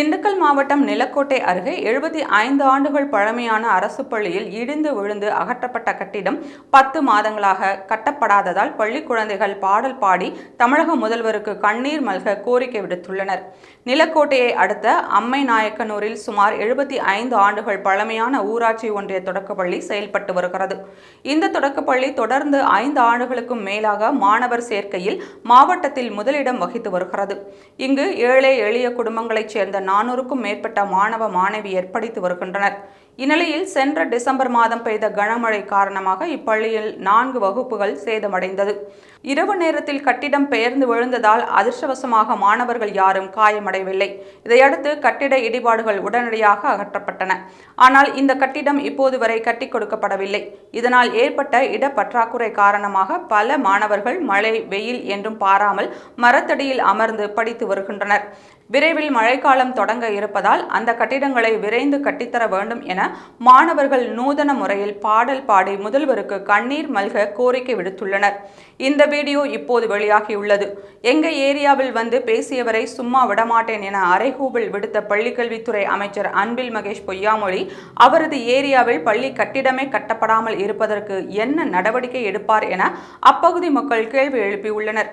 திண்டுக்கல் மாவட்டம் நிலக்கோட்டை அருகே எழுபத்தி ஐந்து ஆண்டுகள் பழமையான அரசு பள்ளியில் இடிந்து விழுந்து அகற்றப்பட்ட கட்டிடம் பத்து மாதங்களாக கட்டப்படாததால் பள்ளி குழந்தைகள் பாடல் பாடி தமிழக முதல்வருக்கு கண்ணீர் மல்க கோரிக்கை விடுத்துள்ளனர். நிலக்கோட்டையை அடுத்த அம்மை நாயக்கனூரில் சுமார் எழுபத்தி ஐந்து ஆண்டுகள் பழமையான ஊராட்சி ஒன்றிய தொடக்கப்பள்ளி செயல்பட்டு வருகிறது. இந்த தொடக்கப்பள்ளி தொடர்ந்து ஐந்து ஆண்டுகளுக்கும் மேலாக மாணவர் சேர்க்கையில் மாவட்டத்தில் முதலிடம் வகித்து வருகிறது. இங்கு ஏழை எளிய குடும்பங்களைச் சேர்ந்த நானூறுக்கும் மேற்பட்ட மாணவ மாணவியர் படித்து வருகின்றனர். இந்நிலையில் சென்ற டிசம்பர் மாதம் பெய்த கனமழை காரணமாக இப்பள்ளியில் நான்கு வகுப்புகள் சேதமடைந்தது. இரவு நேரத்தில் கட்டிடம் பெயர்ந்து விழுந்ததால் அதிர்ஷ்டவசமாக மாணவர்கள் யாரும் காயமடையவில்லை. இதையடுத்து கட்டிட இடிபாடுகள் உடனடியாக அகற்றப்பட்டன. ஆனால் இந்த கட்டிடம் இப்போது வரை கட்டி கொடுக்கப்படவில்லை. இதனால் ஏற்பட்ட இடப்பற்றாக்குறை காரணமாக பல மாணவர்கள் மழை வெயில் என்றும் பாராமல் மரத்தடியில் அமர்ந்து படித்து வருகின்றனர். விரைவில் மழைக்காலம் தொடங்க இருப்பதால் அந்த கட்டிடங்களை விரைந்து கட்டித்தர வேண்டும் என மாணவர்கள் நூதன முறையில் பாடல் பாடி முதல்வருக்கு கண்ணீர் மல்க கோரிக்கை விடுத்துள்ளனர். இந்த வீடியோ இப்போது வெளியாகியுள்ளது. எங்க ஏரியாவில் வந்து பேசியவரை சும்மா விடமாட்டேன் என அரைகூவில் விடுத்த பள்ளிக்கல்வித்துறை அமைச்சர் அன்பில் மகேஷ் பொய்யாமொழி அவரது ஏரியாவில் பள்ளி கட்டிடமே கட்டப்படாமல் இருப்பதற்கு என்ன நடவடிக்கை எடுப்பார் என அப்பகுதி மக்கள் கேள்வி எழுப்பியுள்ளனர்.